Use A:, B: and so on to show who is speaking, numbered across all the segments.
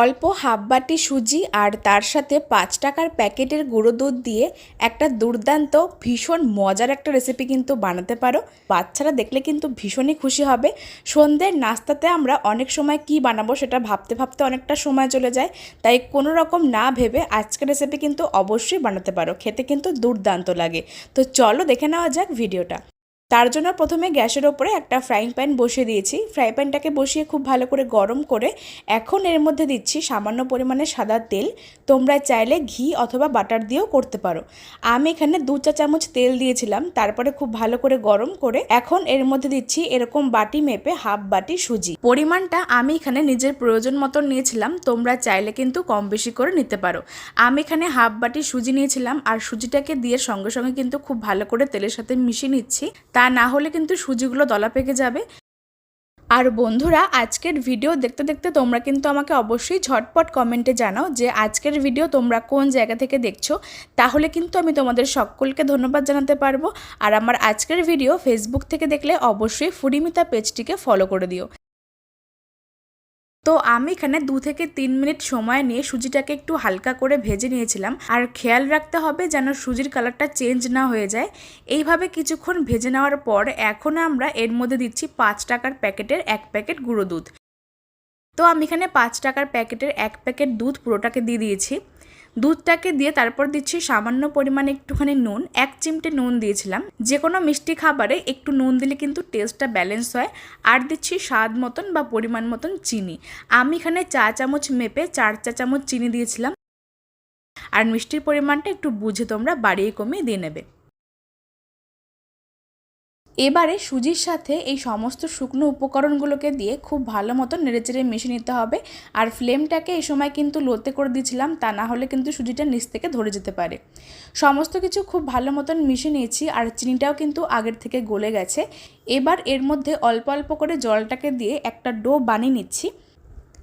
A: অল্প হাফ বাটি সুজি আর তার সাথে পাঁচ টাকার প্যাকেটের গুঁড়ো দুধ দিয়ে একটা দুর্দান্ত, ভীষণ মজার একটা রেসিপি কিন্তু বানাতে পারো। বাচ্চারা দেখলে কিন্তু ভীষণই খুশি হবে। সন্ধ্যের নাস্তাতে আমরা অনেক সময় কি বানাবো সেটা ভাবতে ভাবতে অনেকটা সময় চলে যায়। তাই কোনো রকম না ভেবে আজকের রেসিপি কিন্তু অবশ্যই বানাতে পারো। খেতে কিন্তু দুর্দান্ত লাগে। তো চলো দেখে নেওয়া যাক ভিডিওটা। তার জন্য প্রথমে গ্যাসের ওপরে একটা ফ্রাইং প্যান বসিয়ে দিয়েছি। ফ্রাই প্যানটাকে বসিয়ে খুব ভালো করে গরম করে এখন এর মধ্যে দিচ্ছি সামান্য পরিমাণে সাদা তেল। তোমরা চাইলে ঘি অথবা বাটার দিয়েও করতে পারো। আমি এখানে দু চা চামচ তেল দিয়েছিলাম, তারপরে খুব ভালো করে গরম করে এখন এর মধ্যে দিচ্ছি এরকম বাটি মেপে হাফ বাটি সুজি। পরিমাণটা আমি এখানে নিজের প্রয়োজন মতো নিয়েছিলাম, তোমরা চাইলে কিন্তু কম বেশি করে নিতে পারো। আমি এখানে হাফ বাটি সুজি নিয়েছিলাম, আর সুজিটাকে দিয়ে সঙ্গে সঙ্গে কিন্তু খুব ভালো করে তেলের সাথে মিশিয়ে নিচ্ছি। তা না হলে কিন্তু সুজিগুলো দলা পেকে যাবে। আর বন্ধুরা, আজকের ভিডিও দেখতে দেখতে তোমরা কিন্তু আমাকে অবশ্যই ঝটপট কমেন্টে জানাও যে আজকের ভিডিও তোমরা কোন জায়গা থেকে দেখছ। তাহলে কিন্তু আমি তোমাদের সকলকে ধন্যবাদ জানাতে পারব। আর আমার আজকের ভিডিও ফেসবুক থেকে দেখলে অবশ্যই ফুরিমিতা পেজটিকে ফলো করে দিও। তো আমি এখানে দু থেকে তিন মিনিট সময় নিয়ে সুজিটাকে একটু হালকা করে ভেজে নিয়েছিলাম। আর খেয়াল রাখতে হবে যেন সুজির কালারটা চেঞ্জ না হয়ে যায়। এইভাবে কিছুক্ষণ ভেজে নেওয়ার পর এখন আমরা এর মধ্যে দিচ্ছি পাঁচ টাকার প্যাকেটের এক প্যাকেট গুঁড়ো দুধ। তো আমি এখানে পাঁচ টাকার প্যাকেটের এক প্যাকেট দুধ পুরোটাকে দিয়ে দিয়েছি। দুধটাকে দিয়ে তারপর দিচ্ছি সামান্য পরিমাণে একটুখানি নুন, এক চিমটে নুন দিয়েছিলাম। যে কোনো মিষ্টি খাবারে একটু নুন দিলে কিন্তু টেস্টটা ব্যালেন্স হয়। আর দিচ্ছি স্বাদ মতন বা পরিমাণ মতন চিনি। আমি এখানে চা চামচ মেপে চার চা চামচ চিনি দিয়েছিলাম। আর মিষ্টির পরিমাণটা একটু বুঝে তোমরা বাড়িয়ে কমিয়ে দিয়ে নেবে। এবারে সুজির সাথে এই সমস্ত শুকনো উপকরণগুলোকে দিয়ে খুব ভালো মতো নেড়েচেড়ে মিশিয়ে নিতে হবে। আর ফ্লেমটাকে এই সময় কিন্তু লোতে করে দিয়েছিলাম, তা না হলে কিন্তু সুজিটা নিচ থেকে ধরে যেতে পারে। সমস্ত কিছু খুব ভালো মতন মিশিয়ে নিয়েছি, আর চিনিটাও কিন্তু আগের থেকে গলে গেছে। এবার এর মধ্যে অল্প অল্প করে জলটাকে দিয়ে একটা ডো বানিয়ে নিচ্ছি।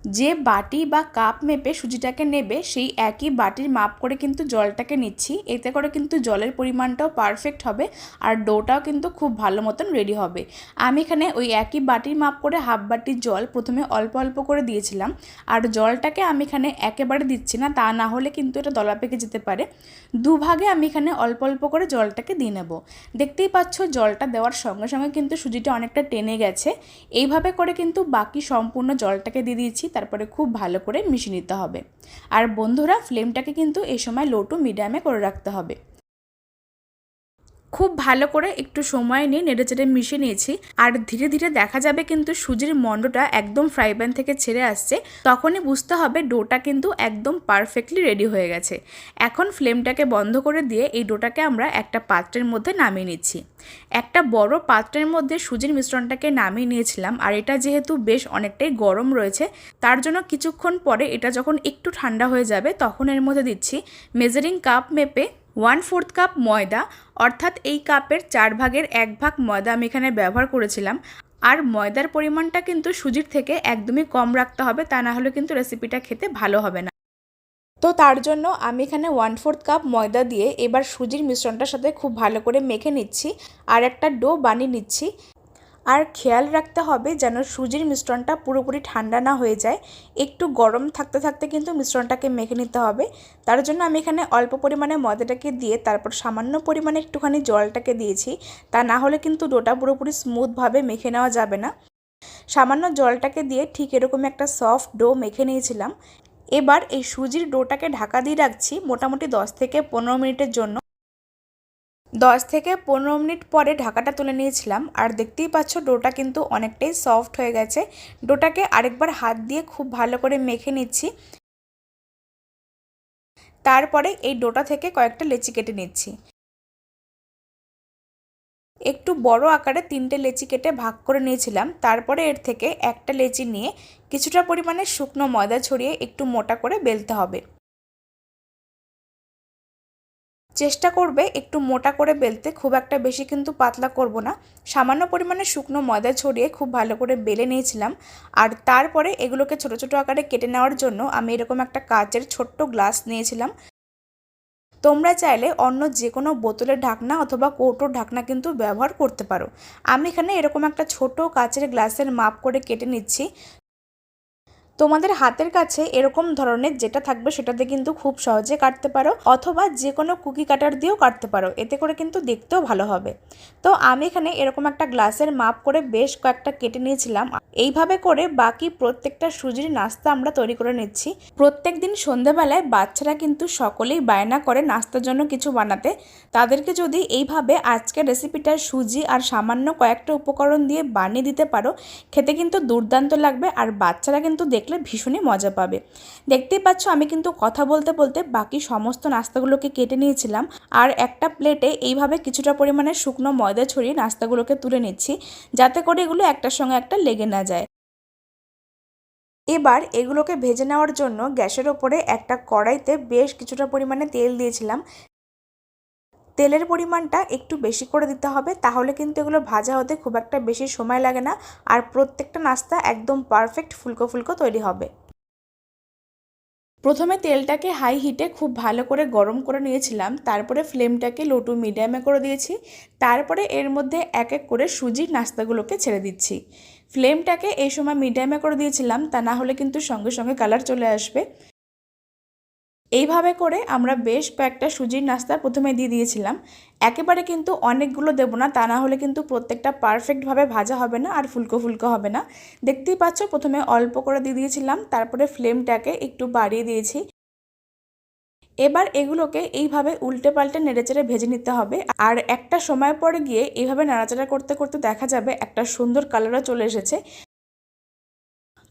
A: যে বাটি বা কাপ মেপে সুজিটাকে নেবে, সেই একই বাটির মাপ করে কিন্তু জলটাকে নিচ্ছি। এতে করে কিন্তু জলের পরিমাণটাও পারফেক্ট হবে আর ডোটাও কিন্তু খুব ভালো মতন রেডি হবে। আমি এখানে ওই একই বাটির মাপ করে হাফ বাটির জল প্রথমে অল্প অল্প করে দিয়েছিলাম। আর জলটাকে আমি এখানে একেবারে দিচ্ছি না, তা না হলে কিন্তু এটা দলা পেকে যেতে পারে। দুভাগে আমি এখানে অল্প অল্প করে জলটাকে দিয়ে নেব। দেখতেই পাচ্ছ জলটা দেওয়ার সঙ্গে সঙ্গে কিন্তু সুজিটা অনেকটা টেনে গেছে। এইভাবে করে কিন্তু বাকি সম্পূর্ণ জলটাকে দিয়ে দিয়েছি। তারপরে খুব ভালো করে মিশিয়ে নিতে হবে। আর বন্ধুরা ফ্লেমটাকে কিন্তু এই সময় লো টু মিডিয়ামে করে রাখতে হবে। খুব ভালো করে একটু সময় নিয়ে নেড়ে নেড়েচেড়ে মিশিয়ে নিয়েছি। আর ধীরে ধীরে দেখা যাবে কিন্তু সুজির মণ্ডটা একদম ফ্রাই প্যান থেকে ছেড়ে আসছে। তখনই বুঝতে হবে ডোটা কিন্তু একদম পারফেক্টলি রেডি হয়ে গেছে। এখন ফ্লেমটাকে বন্ধ করে দিয়ে এই ডোটাকে আমরা একটা পাত্রের মধ্যে নামিয়ে নিচ্ছি। একটা বড় পাত্রের মধ্যে সুজির মিশ্রণটাকে নামিয়ে নিয়েছিলাম। আর এটা যেহেতু বেশ অনেকটাই গরম রয়েছে, তার জন্য কিছুক্ষণ পরে এটা যখন একটু ঠান্ডা হয়ে যাবে, তখন এর মধ্যে দিচ্ছি মেজারিং কাপ মেপে ওয়ান ফোর্থ কাপ ময়দা, অর্থাৎ এই কাপের চার ভাগের এক ভাগ ময়দা আমি এখানে ব্যবহার করেছিলাম। আর ময়দার পরিমাণটা কিন্তু সুজির থেকে একদমই কম রাখতে হবে, তা না হলে কিন্তু রেসিপিটা খেতে ভালো হবে না। তো তার জন্য আমি এখানে ওয়ান ফোর্থ কাপ ময়দা দিয়ে এবার সুজির মিশ্রণটার সাথে খুব ভালো করে মেখে নিচ্ছি। আর একটা ডো বানিয়ে নিচ্ছি। আর খেয়াল রাখতে হবে যেন সুজির মিশ্রণটা পুরোপুরি ঠান্ডা না হয়ে যায়। একটু গরম থাকতে থাকতে কিন্তু মিশ্রণটাকে মেখে নিতে হবে। তার জন্য আমি এখানে অল্প পরিমাণে ময়দাটাকে দিয়ে তারপর সামান্য পরিমাণে একটুখানি জলটাকে দিয়েছি। তা না হলে কিন্তু ডোটা পুরোপুরি স্মুথভাবে মেখে নেওয়া যাবে না। সামান্য জলটাকে দিয়ে ঠিক এরকম একটা সফট ডো মেখে নিয়েছিলাম। এবার এই সুজির ডোটাকে ঢাকা দিয়ে রাখছি মোটামুটি দশ থেকে পনেরো মিনিটের জন্য। দশ থেকে পনেরো মিনিট পরে ঢাকাটা তুলে নিয়েছিলাম। আর দেখতেই পাচ্ছ, ডোটা কিন্তু অনেকটাই সফট হয়ে গেছে। ডোটাকে আরেকবার হাত দিয়ে খুব ভালো করে মেখে নিচ্ছি। তারপরে এই ডোটা থেকে কয়েকটা লেচি কেটে নিচ্ছি। একটু বড় আকারে তিনটে লেচি কেটে ভাগ করে নিয়েছিলাম। তারপরে এর থেকে একটা লেচি নিয়ে কিছুটা পরিমাণে শুকনো ময়দা ছড়িয়ে একটু মোটা করে বেলতে হবে। চেষ্টা করবে একটু মোটা করে বেলতে, খুব একটা বেশি কিন্তু পাতলা করব না। সামান্য পরিমাণে শুকনো ময়দা ছড়িয়ে খুব ভালো করে বেলে নিয়েছিলাম। আর তারপরে এগুলোকে ছোট ছোট আকারে কেটে নেওয়ার জন্য আমি এরকম একটা কাচের ছোট্ট গ্লাস নিয়েছিলাম। তোমরা চাইলে অন্য যে কোনো বোতলের ঢাকনা অথবা কৌটোর ঢাকনা কিন্তু ব্যবহার করতে পারো। আমি এখানে এরকম একটা ছোট কাচের গ্লাসের মাপ করে কেটে নিচ্ছি। তোমাদের হাতের কাছে এরকম ধরনের যেটা থাকবে সেটাতে কিন্তু খুব সহজে কাটতে পারো, অথবা যে কোনো কুকি কাটার দিয়েও কাটতে পারো। এতে করে কিন্তু দেখতেও ভালো হবে। তো আমি এখানে এরকম একটা গ্লাসের মাপ করে বেশ কয়েকটা কেটে নিয়েছিলাম। এইভাবে করে বাকি প্রত্যেকটা সুজির নাস্তা আমরা তৈরি করে নিচ্ছি। প্রত্যেক দিন সন্ধেবেলায় বাচ্চারা কিন্তু সকলেই বায়না করে নাস্তার জন্য কিছু বানাতে। তাদেরকে যদি এইভাবে আজকের রেসিপিটার সুজি আর সামান্য কয়েকটা উপকরণ দিয়ে বানিয়ে দিতে পারো, খেতে কিন্তু দুর্দান্ত লাগবে। আর বাচ্চারা কিন্তু দেখলে ভীষণই মজা পাবে। দেখতেই পাচ্ছ, আমি কিন্তু কথা বলতে বলতে বাকি সমস্ত নাস্তাগুলোকে কেটে নিয়েছিলাম আর একটা প্লেটে এইভাবে কিছুটা পরিমাণে শুকনো ময়দা ছড়িয়ে নাস্তাগুলোকে তুলে নিচ্ছি যাতে করে এগুলো একটার সঙ্গে একটা লেগে না যায়। এবার এগুলোকে ভেজে নেওয়ার জন্য গ্যাসের ওপরে একটা কড়াইতে বেশ কিছুটা পরিমাণে তেল দিয়েছিলাম। তেলের পরিমাণটা একটু বেশি করে দিতে হবে, তাহলে কিন্তু এগুলো ভাজা হতে খুব একটা বেশি সময় লাগে না, আর প্রত্যেকটা নাস্তা একদম পারফেক্ট ফুলকো ফুলকো তৈরি হবে। প্রথমে তেলটাকে হাই হিটে খুব ভালো করে গরম করে নিয়েছিলাম, তারপরে ফ্লেমটাকে লো টু মিডিয়ামে করে দিয়েছি, তারপরে এর মধ্যে এক এক করে সুজির নাস্তাগুলোকে ছেড়ে দিচ্ছি। ফ্লেমটাকে এই সময় মিডিয়ামে করে দিয়েছিলাম, তা না হলে কিন্তু সঙ্গে সঙ্গে কালার চলে আসবে। এইভাবে করে আমরা বেশ কয়েকটা সুজির নাস্তা প্রথমে দিয়ে দিয়েছিলাম। একেবারে কিন্তু অনেকগুলো দেবো না, তা না হলে কিন্তু প্রত্যেকটা পারফেক্টভাবে ভাজা হবে না আর ফুলকো ফুলকো হবে না। দেখতেই পাচ্ছ, প্রথমে অল্প করে দিয়ে দিয়েছিলাম, তারপরে ফ্লেমটাকে একটু বাড়িয়ে দিয়েছি। এবার এগুলোকে এইভাবে উল্টে পাল্টে নেড়েচেড়ে ভেজে নিতে হবে। আর একটা সময় পরে গিয়ে এইভাবে নাড়াচাড়া করতে করতে দেখা যাবে একটা সুন্দর কালারও চলে এসেছে।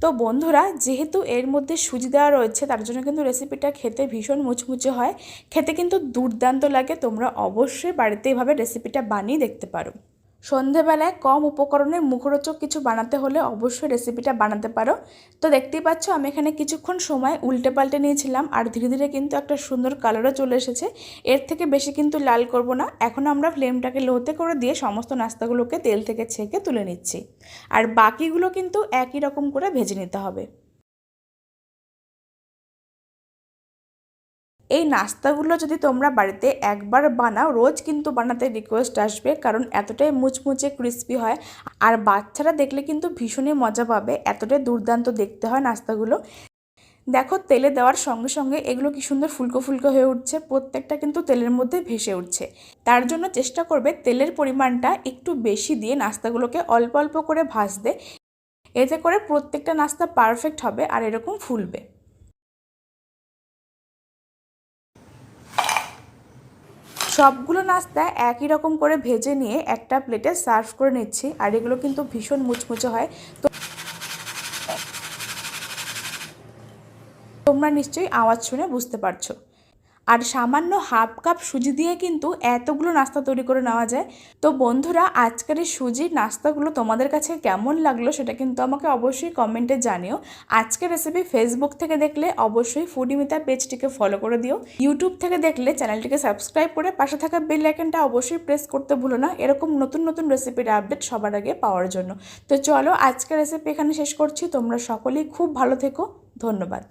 A: তো বন্ধুরা, যেহেতু এর মধ্যে সুজি দেওয়া রয়েছে, তার জন্য কিন্তু রেসিপিটা খেতে ভীষণ মুচমুচে হয়। খেতে কিন্তু দুর্দান্ত লাগে, তোমরা অবশ্যই বাড়িতে এভাবে রেসিপিটা বানিয়ে দেখতে পারো। সন্ধেবেলায় কম উপকরণে মুখরোচক কিছু বানাতে হলে অবশ্যই রেসিপিটা বানাতে পারো। তো দেখতেই পাচ্ছ, আমি এখানে কিছুক্ষণ সময় উল্টে পাল্টে নিয়েছিলাম আর ধীরে ধীরে কিন্তু একটা সুন্দর কালারও চলে এসেছে। এর থেকে বেশি কিন্তু লাল করব না। এখন আমরা ফ্লেমটাকে লোতে করে দিয়ে সমস্ত নাস্তাগুলোকে তেল থেকে ছেঁকে তুলে নিচ্ছি। আর বাকিগুলো কিন্তু একই রকম করে ভেজে নিতে হবে। এই নাস্তাগুলো যদি তোমরা বাড়িতে একবার বানাও, রোজ কিন্তু বানাতে রিকোয়েস্ট আসবে, কারণ এতটাই মুচমুচে ক্রিস্পি হয়। আর বাচ্চারা দেখলে কিন্তু ভীষণই মজা পাবে, এতটাই দুর্দান্ত দেখতে হয় নাস্তাগুলো। দেখো, তেলে দেওয়ার সঙ্গে সঙ্গে এগুলো কি সুন্দর ফুলকো ফুলকো হয়ে উঠছে, প্রত্যেকটা কিন্তু তেলের মধ্যে ভেসে উঠছে। তার জন্য চেষ্টা করবে তেলের পরিমাণটা একটু বেশি দিয়ে নাস্তাগুলোকে অল্প অল্প করে ভাজতে। এতে করে প্রত্যেকটা নাস্তা পারফেক্ট হবে আর এরকম ফুলবে। সবগুলো নাস্তা একই রকম করে ভেজে নিয়ে একটা প্লেটে সার্ভ করে নিচ্ছি, আর এগুলো কিন্তু ভীষণ মুচমুচে হয়। তো তোমরা নিশ্চয়ই আওয়াজ শুনে বুঝতে পারছ। আর সামান্য হাফ কাপ সুজি দিয়ে কিন্তু এতগুলো নাস্তা তৈরি করে নেওয়া যায়। তো বন্ধুরা, আজকের এই সুজির নাস্তাগুলো তোমাদের কাছে কেমন লাগল সেটা কিন্তু আমাকে অবশ্যই কমেন্টে জানিও। আজকের রেসিপি ফেসবুক থেকে দেখলে অবশ্যই ফুডিমিতা পেজটিকে ফলো করে দিও। ইউটিউব থেকে দেখলে চ্যানেলটিকে সাবস্ক্রাইব করে পাশে থাকা বেল আইকনটা অবশ্যই প্রেস করতে ভুলো না। এরকম নতুন নতুন রেসিপির আপডেট সবার আগে পাওয়ার জন্য। তো চলো, আজকের রেসিপি এখানে শেষ করছি। তোমরা সকলেই খুব ভালো থেকো। ধন্যবাদ।